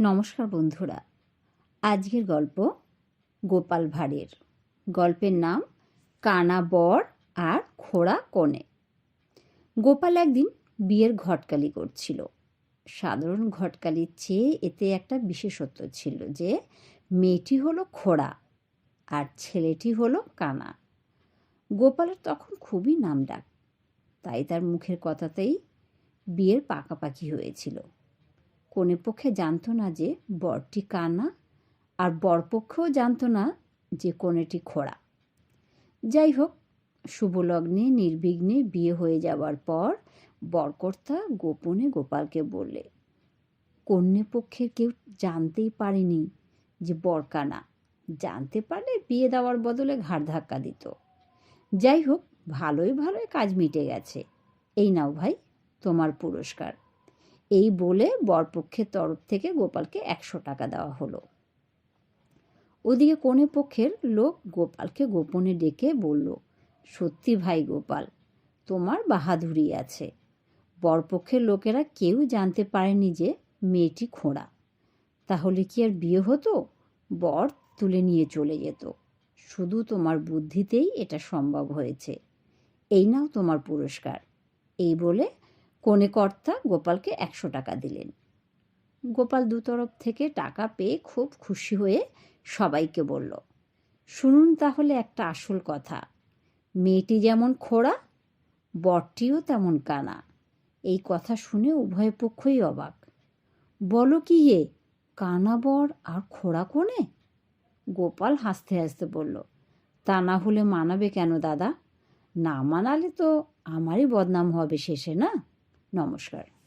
নমস্কার বন্ধুরা। আজকের গল্প গোপাল ভাঁড়ের। গল্পের নাম কানা বর আর খোড়া কনে। গোপাল একদিন বিয়ের ঘটকালি করছিল। সাধারণ ঘটকালির চেয়ে এতে একটা বিশেষত্ব ছিল যে, মেয়েটি হলো খোড়া আর ছেলেটি হলো কানা। গোপালের তখন খুবই নাম ডাক তাই তার মুখের কথাতেই বিয়ের পাকাপাকি হয়েছিল। কনে পক্ষে জানতো না যে বরটি কানা আর বরপক্ষেও জানতো না যে কনেটি খোড়া। যাই হোক, শুভলগ্নে, নির্বিঘ্নে বিয়ে হয়ে যাওয়ার পর বরকর্তা গোপনে গোপালকে বললে, কন্যে পক্ষের কেউ জানতেই পারেনি যে বর কানা। জানতে পারলে বিয়ে দেওয়ার বদলে ঘাড় ধাক্কা দিত। যাই হোক ভালোই ভালোই কাজ মিটে গেছে। এই নাও ভাই, তোমার পুরস্কার। এই বলে বরপক্ষের তরফ থেকে গোপালকে একশো টাকা দেওয়া হলো। ওদিকে কনে পক্ষের লোক গোপালকে গোপনে ডেকে বলল, সত্যি ভাই গোপাল, তোমার বাহাদুরি আছে। বরপক্ষের লোকেরা কেউ জানতে পারেনি যে মেয়েটি খোঁড়া। তাহলে কি আর বিয়ে হতো? বর তুলে নিয়ে চলে যেত। শুধু তোমার বুদ্ধিতেই এটা সম্ভব হয়েছে। এই নাও তোমার পুরস্কার। এই বলে কনেকর্তা গোপালকে একশো টাকা দিলেন। গোপাল দুতরফ থেকে টাকা পেয়ে খুব খুশি হয়ে সবাইকে বলল, শুনুন তাহলে একটা আসল কথা। মেয়েটি যেমন খোড়া, বরটিও তেমন কানা। এই কথা শুনে উভয় পক্ষই অবাক। বলো কি হে, কানা বর আর খোড়া কোণে? গোপাল হাসতে হাসতে বলল, তা না হলে মানাবে কেন দাদা? না মানালে তো আমারই বদনাম হবে শেষে, না? নমস্কার।